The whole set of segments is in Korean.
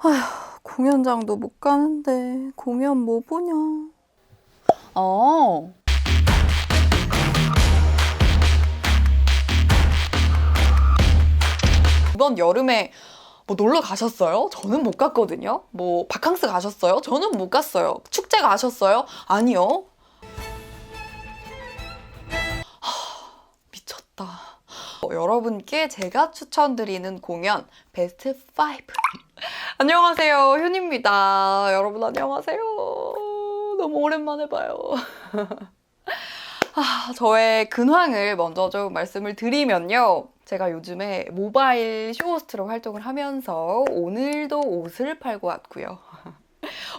아휴, 공연장도 못 가는데 공연 뭐 보냐. 어. 이번 여름에 뭐 놀러 가셨어요? 저는 못 갔거든요. 뭐 바캉스 가셨어요? 저는 못 갔어요. 축제 가셨어요? 아니요. 하, 미쳤다. 어, 여러분께 제가 추천드리는 공연 베스트 5. 안녕하세요. 효입니다 여러분 안녕하세요. 너무 오랜만에 봐요. 아, 저의 근황을 먼저 좀 말씀을 드리면요. 제가 요즘에 모바일 쇼호스트로 활동을 하면서 오늘도 옷을 팔고 왔고요.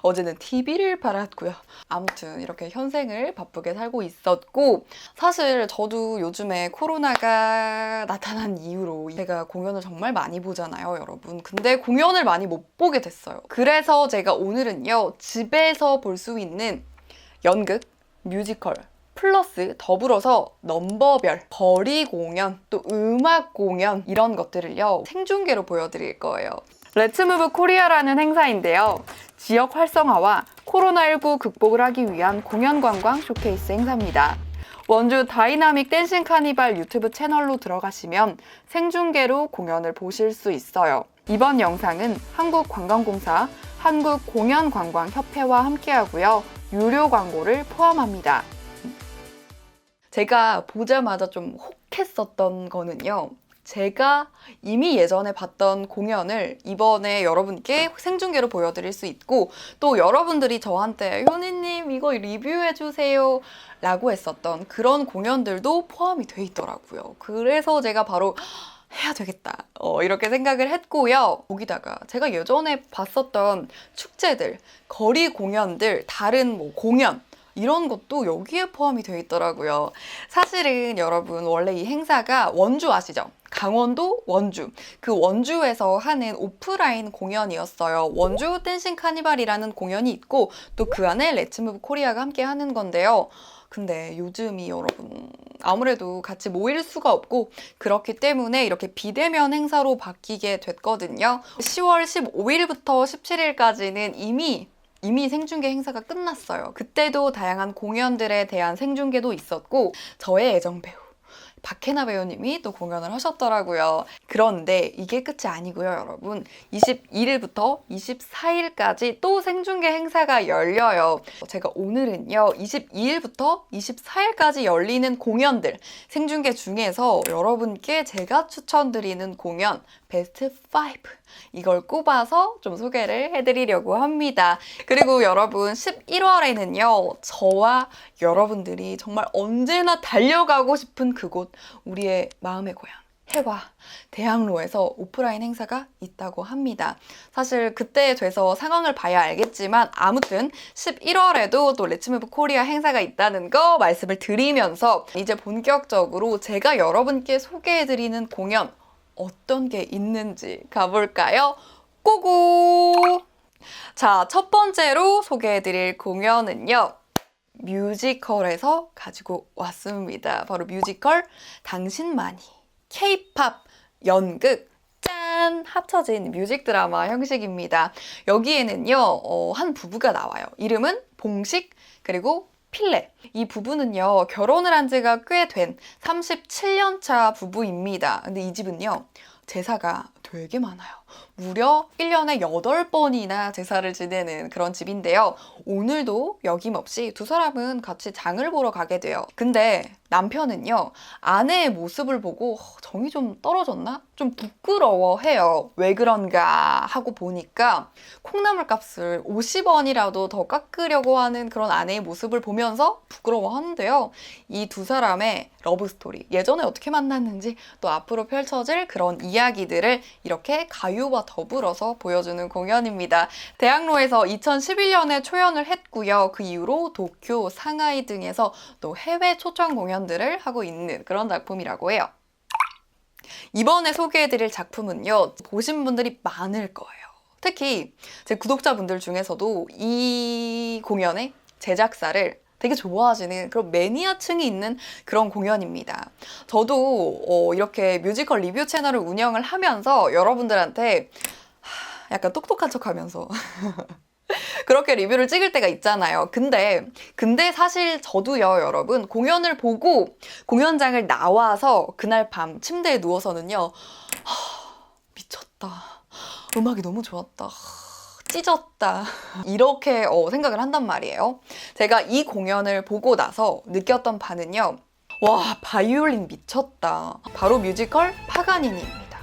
어제는 TV를 팔았고요. 아무튼 이렇게 현생을 바쁘게 살고 있었고 사실 저도 요즘에 코로나가 나타난 이후로 제가 공연을 정말 많이 보잖아요, 여러분. 근데 공연을 많이 못 보게 됐어요. 그래서 제가 오늘은요, 집에서 볼 수 있는 연극, 뮤지컬, 플러스 더불어서 넘버별, 거리 공연, 또 음악 공연 이런 것들을요 생중계로 보여드릴 거예요. 레츠무브 코리아라는 행사인데요. 지역 활성화와 코로나19 극복을 하기 위한 공연 관광 쇼케이스 행사입니다. 원주 다이나믹 댄싱 카니발 유튜브 채널로 들어가시면 생중계로 공연을 보실 수 있어요. 이번 영상은 한국관광공사 한국공연관광협회와 함께하고요. 유료 광고를 포함합니다. 제가 보자마자 좀 혹했었던 거는요. 제가 이미 예전에 봤던 공연을 이번에 여러분께 생중계로 보여드릴 수 있고 또 여러분들이 저한테 효니님 이거 리뷰해주세요 라고 했었던 그런 공연들도 포함이 돼 있더라고요. 그래서 제가 바로 해야 되겠다. 어, 이렇게 생각을 했고요. 거기다가 제가 예전에 봤었던 축제들, 거리 공연들, 다른 뭐 공연, 이런 것도 여기에 포함이 되어 있더라고요. 사실은 여러분 원래 이 행사가 원주 아시죠? 강원도 원주. 그 원주에서 하는 오프라인 공연이었어요. 원주 댄싱 카니발이라는 공연이 있고 또 그 안에 레츠무브 코리아가 함께 하는 건데요. 근데 요즘이 여러분 아무래도 같이 모일 수가 없고 그렇기 때문에 이렇게 비대면 행사로 바뀌게 됐거든요. 10월 15일부터 17일까지는 이미 이미 생중계 행사가 끝났어요. 그때도 다양한 공연들에 대한 생중계도 있었고 저의 애정 배우 박해나 배우님이 또 공연을 하셨더라고요. 그런데 이게 끝이 아니고요, 여러분. 21일부터 24일까지 또 생중계 행사가 열려요. 제가 오늘은요, 22일부터 24일까지 열리는 공연들, 생중계 중에서 여러분께 제가 추천드리는 공연, 베스트 5. 이걸 꼽아서 좀 소개를 해드리려고 합니다. 그리고 여러분, 11월에는요, 저와 여러분들이 정말 언제나 달려가고 싶은 그곳, 우리의 마음의 고향. 해와 대학로에서 오프라인 행사가 있다고 합니다. 사실 그때 돼서 상황을 봐야 알겠지만 아무튼 11월에도 또 레츠무브 코리아 행사가 있다는 거 말씀을 드리면서 이제 본격적으로 제가 여러분께 소개해드리는 공연 어떤 게 있는지 가볼까요? 고고! 자, 첫 번째로 소개해드릴 공연은요. 뮤지컬에서 가지고 왔습니다. 바로 뮤지컬 당신만이 K-팝 연극 짠! 합쳐진 뮤직 드라마 형식입니다. 여기에는요, 어, 한 부부가 나와요. 이름은 봉식, 그리고 필레. 이 부부는요, 결혼을 한 지가 꽤 된 37년 차 부부입니다. 근데 이 집은요, 제사가 되게 많아요. 무려 1년에 8번이나 제사를 지내는 그런 집인데요. 오늘도 여김없이 두 사람은 같이 장을 보러 가게 돼요. 근데 남편은요, 아내의 모습을 보고 "허, 정이 좀 떨어졌나? 좀 부끄러워해요. 왜 그런가 하고 보니까 콩나물 값을 50원이라도 더 깎으려고 하는 그런 아내의 모습을 보면서 부끄러워하는데요. 이 두 사람의 러브스토리, 예전에 어떻게 만났는지 또 앞으로 펼쳐질 그런 이야기들을 이렇게 가요와 더불어서 보여주는 공연입니다. 대학로에서 2011년에 초연을 했고요. 그 이후로 도쿄, 상하이 등에서 또 해외 초청 공연들을 하고 있는 그런 작품이라고 해요. 이번에 소개해드릴 작품은요, 보신 분들이 많을 거예요. 특히 제 구독자분들 중에서도 이 공연의 제작사를 되게 좋아하시는 그런 매니아층이 있는 그런 공연입니다. 저도 어, 이렇게 뮤지컬 리뷰 채널을 운영을 하면서 여러분들한테 하, 약간 똑똑한 척 하면서. 그렇게 리뷰를 찍을 때가 있잖아요. 근데, 근데 사실 저도요, 여러분, 공연을 보고 공연장을 나와서 그날 밤 침대에 누워서는요, 하, 미쳤다. 음악이 너무 좋았다. 하, 찢었다. 이렇게 어, 생각을 한단 말이에요. 제가 이 공연을 보고 나서 느꼈던 바는요, 와, 바이올린 미쳤다. 바로 뮤지컬 파가니니입니다.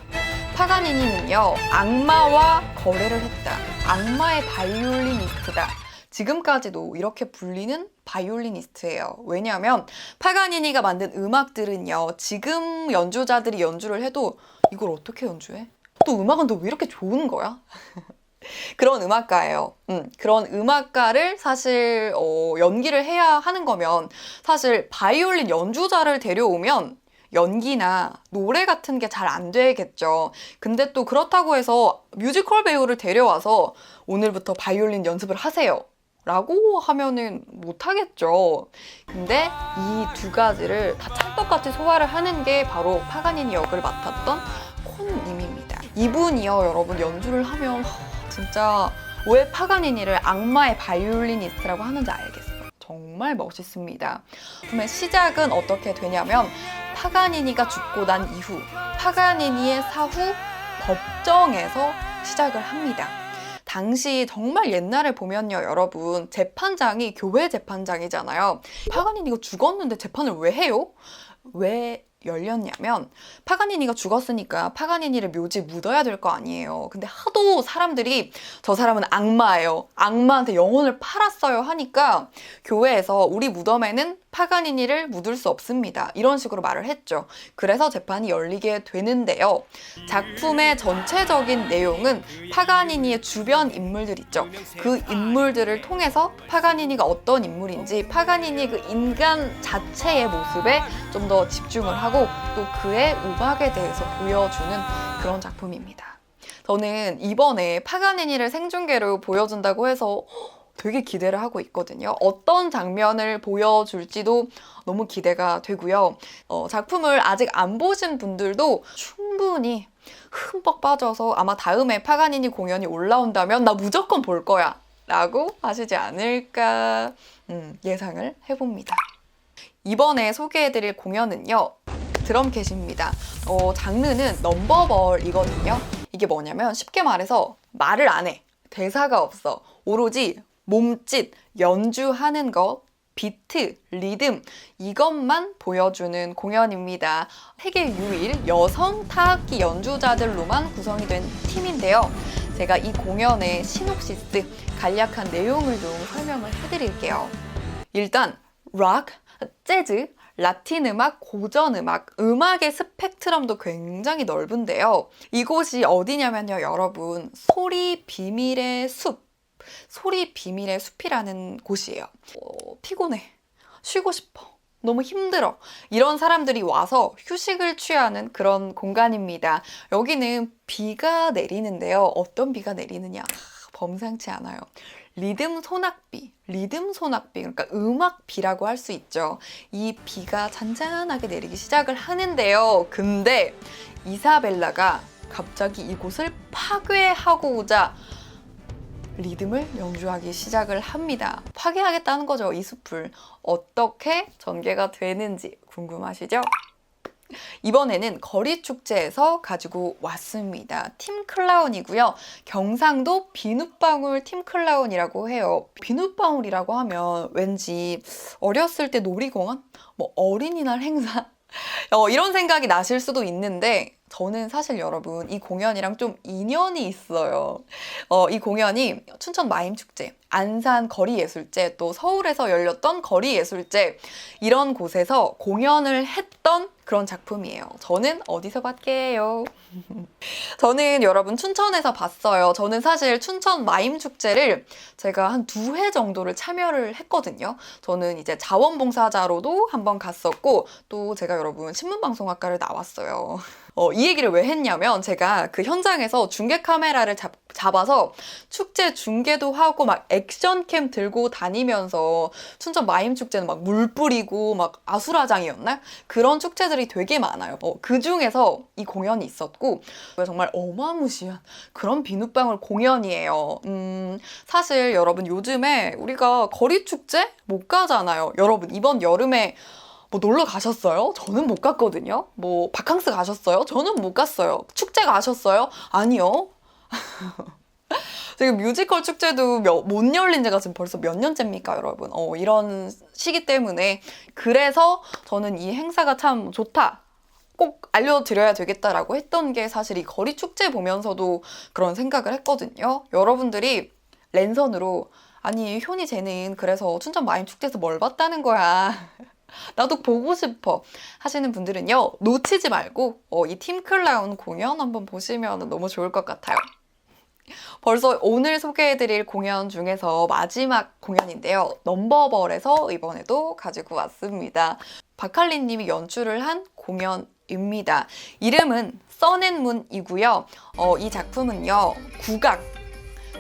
파가니니는요, 악마와 거래를 했다. 악마의 바이올리니스트다. 지금까지도 이렇게 불리는 바이올리니스트예요. 왜냐하면 파가니니가 만든 음악들은요, 지금 연주자들이 연주를 해도 이걸 어떻게 연주해? 또 음악은 또 왜 이렇게 좋은 거야? 그런 음악가예요. 음, 그런 음악가를 사실 어, 연기를 해야 하는 거면 사실 바이올린 연주자를 데려오면 연기나 노래 같은 게 잘 안 되겠죠. 근데 또 그렇다고 해서 뮤지컬 배우를 데려와서 오늘부터 바이올린 연습을 하세요. 라고 하면은 못하겠죠. 근데 이 두 가지를 다 찰떡같이 소화를 하는 게 바로 파가니니 역을 맡았던 콘님입니다. 이분이요, 여러분, 연주를 하면 하, 진짜 왜 파가니니를 악마의 바이올리니스트라고 하는지 알겠어요. 정말 멋있습니다. 작품의 시작은 어떻게 되냐면 파가니니가 죽고 난 이후 파가니니의 사후 법정에서 시작을 합니다. 당시 정말 옛날에 보면요, 여러분 재판장이 교회 재판장이잖아요. 파가니니가 죽었는데 재판을 왜 해요? 왜 열렸냐면 파가니니가 죽었으니까 파가니니를 묘지 묻어야 될 거 아니에요. 근데 하도 사람들이 저 사람은 악마예요. 악마한테 영혼을 팔았어요 하니까 교회에서 우리 무덤에는 파가니니를 묻을 수 없습니다. 이런 식으로 말을 했죠. 그래서 재판이 열리게 되는데요. 작품의 전체적인 내용은 파가니니의 주변 인물들 있죠. 그 인물들을 통해서 파가니니가 어떤 인물인지 파가니니 그 인간 자체의 모습에 좀 더 집중을 하고 또 그의 음악에 대해서 보여주는 그런 작품입니다. 저는 이번에 파가니니를 생중계로 보여준다고 해서 되게 기대를 하고 있거든요. 어떤 장면을 보여줄지도 너무 기대가 되고요. 어, 작품을 아직 안 보신 분들도 충분히 흠뻑 빠져서 아마 다음에 파가니니 공연이 올라온다면 나 무조건 볼 거야. 라고 하시지 않을까 음, 예상을 해봅니다. 이번에 소개해드릴 공연은요. 드럼캣입니다. 어, 장르는 넘버벌이거든요. 이게 뭐냐면 쉽게 말해서 말을 안 해. 대사가 없어. 오로지 몸짓, 연주하는 것, 비트, 리듬 이것만 보여주는 공연입니다. 세계 유일 여성 타악기 연주자들로만 구성이 된 팀인데요. 제가 이 공연의 시놉시스 간략한 내용을 좀 설명을 해드릴게요. 일단 락, 재즈, 라틴 음악, 고전 음악, 음악의 스펙트럼도 굉장히 넓은데요. 이곳이 어디냐면요, 여러분. 소리 비밀의 숲. 소리 비밀의 숲이라는 곳이에요. 어, 피곤해. 쉬고 싶어. 너무 힘들어. 이런 사람들이 와서 휴식을 취하는 그런 공간입니다. 여기는 비가 내리는데요. 어떤 비가 내리느냐? 아, 범상치 않아요. 리듬 소낙비, 리듬 소낙비, 그러니까 음악 비라고 할 수 있죠. 이 비가 잔잔하게 내리기 시작을 하는데요. 근데 이사벨라가 갑자기 이곳을 파괴하고자 리듬을 연주하기 시작을 합니다. 파괴하겠다는 거죠, 이 숲을. 어떻게 전개가 되는지 궁금하시죠? 이번에는 거리 축제에서 가지고 왔습니다. 팀 클라운이고요. 경상도 비눗방울 팀 클라운이라고 해요. 비눗방울이라고 하면 왠지 어렸을 때 놀이공원, 뭐 어린이날 행사 어, 이런 생각이 나실 수도 있는데 저는 사실 여러분 이 공연이랑 좀 인연이 있어요. 어, 이 공연이 춘천 마임축제, 안산 거리예술제, 또 서울에서 열렸던 거리예술제 이런 곳에서 공연을 했던 그런 작품이에요. 저는 어디서 봤게요? 저는 여러분 춘천에서 봤어요. 저는 사실 춘천 마임 축제를 제가 한 두 회 정도를 참여를 했거든요. 저는 이제 자원봉사자로도 한번 갔었고 또 제가 여러분 신문방송학과를 나왔어요. 어, 이 얘기를 왜 했냐면 제가 그 현장에서 중계 카메라를 잡, 잡아서 축제 중계도 하고 막 액 션캠 들고 다니면서 춘천 마임 축제는 막 물 뿌리고 막 아수라장이었나? 그런 축제들이 되게 많아요. 어, 그 중에서 이 공연이 있었고 정말 어마무시한 그런 비눗방울 공연이에요. 음, 사실 여러분 요즘에 우리가 거리 축제 못 가잖아요. 여러분 이번 여름에 뭐 놀러 가셨어요? 저는 못 갔거든요. 뭐 바캉스 가셨어요? 저는 못 갔어요. 축제 가셨어요? 아니요. 지금 뮤지컬 축제도 몇- 못 열린 지가 지금 벌써 몇 년째입니까, 여러분? 어, 이런 시기 때문에. 그래서 저는 이 행사가 참 좋다. 꼭 알려드려야 되겠다라고 했던 게 사실 이 거리 축제 보면서도 그런 생각을 했거든요. 여러분들이 랜선으로 아니, 효니 쟤는 그래서 춘천 마임 축제에서 뭘 봤다는 거야. 나도 보고 싶어 하시는 분들은요 놓치지 말고 어, 이 팀클라운 공연 한번 보시면 너무 좋을 것 같아요. 벌써 오늘 소개해드릴 공연 중에서 마지막 공연인데요. 넘버벌에서 이번에도 가지고 왔습니다. 박할리님이 연출을 한 공연입니다. 이름은 써낸문이고요. 어, 이 작품은요 국악,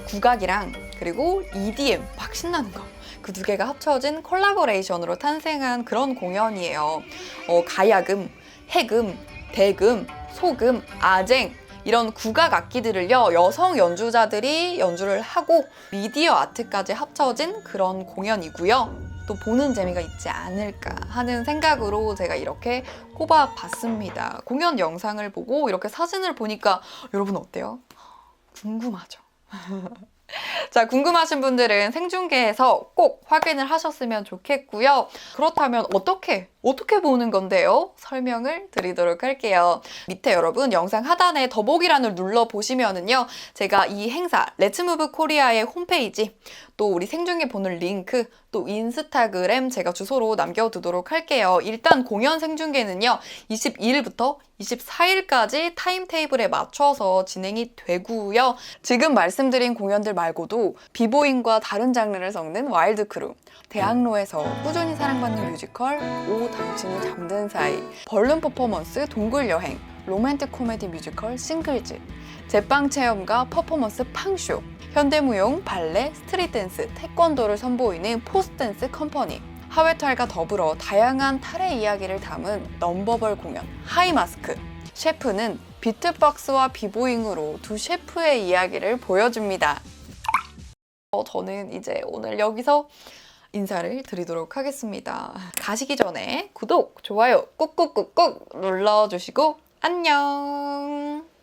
국악이랑 그리고 EDM 막 신나는 거. 그 두 개가 합쳐진 콜라보레이션으로 탄생한 그런 공연이에요. 어, 가야금, 해금, 대금, 소금, 아쟁 이런 국악 악기들을요 여성 연주자들이 연주를 하고 미디어 아트까지 합쳐진 그런 공연이고요. 또 보는 재미가 있지 않을까 하는 생각으로 제가 이렇게 꼽아봤습니다. 공연 영상을 보고 이렇게 사진을 보니까 여러분 어때요? 궁금하죠? 자, 궁금하신 분들은 생중계에서 꼭 확인을 하셨으면 좋겠고요. 그렇다면 어떻게, 어떻게 보는 건데요? 설명을 드리도록 할게요. 밑에 여러분 영상 하단에 더보기란을 눌러 보시면은요. 제가 이 행사, 레츠무브 코리아의 홈페이지, 또 우리 생중계 보는 링크, 또 인스타그램 제가 주소로 남겨두도록 할게요. 일단 공연 생중계는요. 22일부터 24일까지 타임테이블에 맞춰서 진행이 되고요. 지금 말씀드린 공연들 말고도 비보잉과 다른 장르를 섞는 와일드 크루, 대학로에서 꾸준히 사랑받는 뮤지컬 오 당신이 잠든 사이, 벌룬 퍼포먼스 동굴 여행, 로맨틱 코미디 뮤지컬 싱글즈, 제빵 체험과 퍼포먼스 팡쇼, 현대무용, 발레, 스트릿 댄스, 태권도를 선보이는 포스댄스 컴퍼니, 하회 탈과 더불어 다양한 탈의 이야기를 담은 넘버벌 공연 하이마스크 셰프는 비트박스와 비보잉으로 두 셰프의 이야기를 보여줍니다. 어, 저는 이제 오늘 여기서 인사를 드리도록 하겠습니다. 가시기 전에 구독, 좋아요 꾹꾹꾹꾹 눌러주시고 안녕!